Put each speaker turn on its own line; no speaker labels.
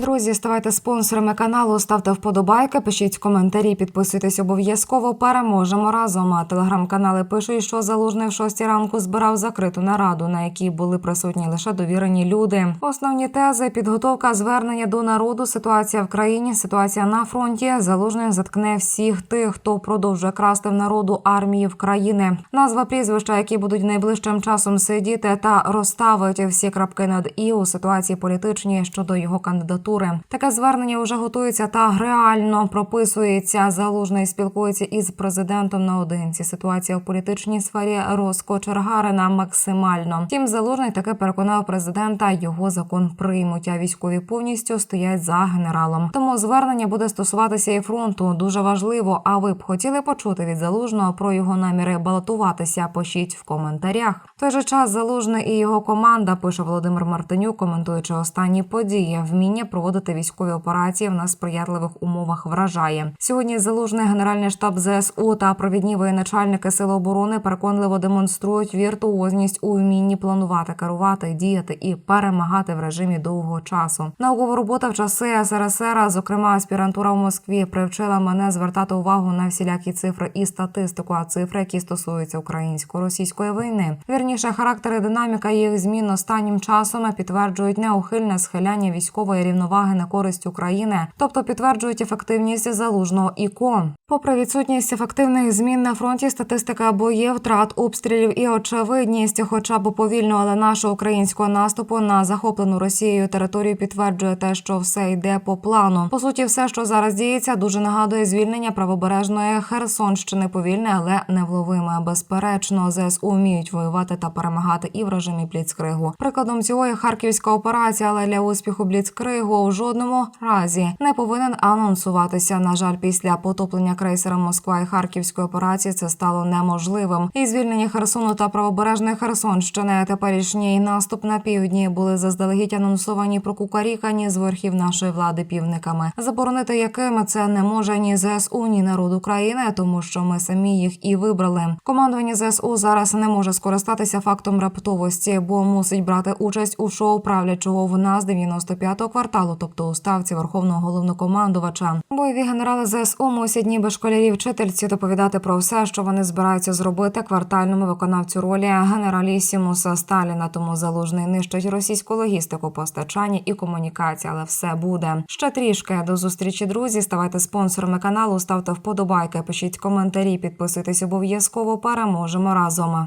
друзі, ставайте спонсорами каналу, ставте вподобайки, пишіть коментарі, підписуйтесь обов'язково. Переможемо разом. А телеграм-канали пишуть, що залужний в шостій ранку збирав закриту нараду, на якій були присутні лише довірені люди. Основні тези: підготовка звернення до народу, ситуація в країні, ситуація на фронті. Залужний заткне всіх тих, хто продовжує красти в народу армії в країни. Назва прізвища, які будуть найближчим часом сидіти та розставити всі крапки над і у ситуації політичній щодо його кандидатури. Таке звернення вже готується та реально прописується. Залужний спілкується із президентом наодинці. Ситуація в політичній сфері розкочергарена максимально. Втім, залужний таки переконав президента, його закон приймуть, а військові повністю стоять за генералом. Тому звернення буде стосуватися і фронту. Дуже важливо. А ви б хотіли почути від залужного про його наміри балотуватися? Пишіть в коментарях. В той же час залужний і його команда пише Володимир Мартинюк, коментуючи останні події. Вміння проводити військові операції в несприятливих умовах вражає. Сьогодні залужний генеральний штаб ЗСУ та провідні воєначальники Сил оборони переконливо демонструють віртуозність у вмінні планувати, керувати, діяти і перемагати в режимі довгого часу. Наукова робота в часи СРСР, зокрема аспірантура в Москві, привчила мене звертати увагу на всілякі цифри і статистику, а цифри, які стосуються українсько-російської війни. Вірніше, характер і динаміка їх змін останнім часом підтверджують неухильне схиляння військової рівноваги на користь України, тобто підтверджують ефективність залужного ІКО. Попри відсутність ефективних змін на фронті, статистика боїв, втрат обстрілів і очевидність, хоча б повільно, але нашого українського наступу на захоплену Росією територію підтверджує те, що все йде по плану. По суті, все, що зараз діється, дуже нагадує звільнення правобережної Херсонщини. Повільне, але невловиме. Безперечно, ЗСУ вміють воювати та перемагати і в режимі Бліцкригу. Прикладом цього є харківська операція, але для успіху Бліцкригу у жодному разі не повинен анонсуватися. На жаль, після потоплення крейсера Москва і Харківської операції це стало неможливим. І звільнення Херсону та правобережної Херсонщини теперішній наступ на півдні були заздалегідь анонсовані прокукарікані з верхів нашої влади півниками, заборонити якими це не може ні ЗСУ, ні народ України, тому що ми самі їх і вибрали. Командування ЗСУ зараз не може скористатися фактом раптовості, бо мусить брати участь у шоу правлячого в нас 95-го кварталу, тобто у ставці верховного головнокомандувача. Бойові генерали ЗСУ мусять ніби школярі вчительці доповідати про все, що вони збираються зробити квартальному виконавцю ролі генералісімуса Сталіна. Тому залужний нищить російську логістику, постачання і комунікація, але все буде ще трішки. До зустрічі, друзі. Ставайте спонсорами каналу, ставте вподобайки, пишіть коментарі, підписуйтесь обов'язково. Переможемо разом.